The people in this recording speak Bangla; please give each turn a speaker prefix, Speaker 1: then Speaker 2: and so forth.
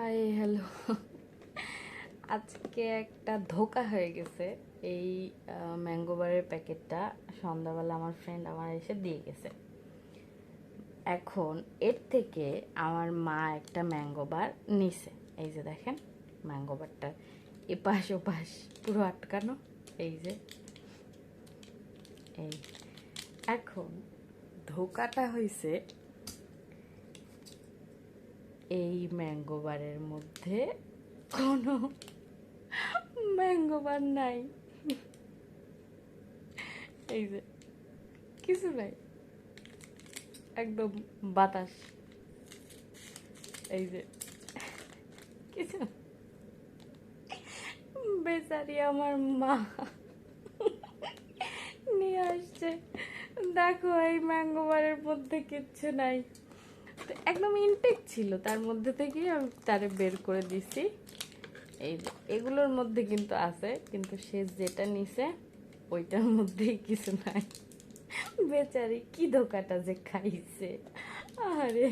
Speaker 1: High, hello. আজকে একটা ধোকা হয়ে গেছে। এই ম্যাঙ্গো বারের প্যাকেটটা সন্ধ্যাবেলা আমার ফ্রেন্ড আমার এসে দিয়ে গেছে। এখন এর থেকে আমার মা একটা ম্যাঙ্গো বার নিছে। এই যে দেখেন ম্যাঙ্গো বারটা এপাশ ওপাশ পুরো আটকানো। এই যে, এই। এখন ধোকাটা হয়েছে এই ম্যাঙ্গো বারের মধ্যে কোনো ম্যাঙ্গো বার নাই। এই যে, কিছু নাই। একদম বাতাস। এই যে, কিছু। বেচারি আমার মা নিয়ে আসছে। দেখো এই ম্যাঙ্গো বারের মধ্যে কিচ্ছু নাই। একদম ইনটেক ছিল। তার মধ্যে থেকে আমি তারে বের করে দিছি। এই এগুলোর মধ্যে কিন্তু আছে, কিন্তু সে যেটা নিছে, ওইটার মধ্যেই কিছু নাই। বেচারি, কি ধোকাটা যে খাইছে। আরে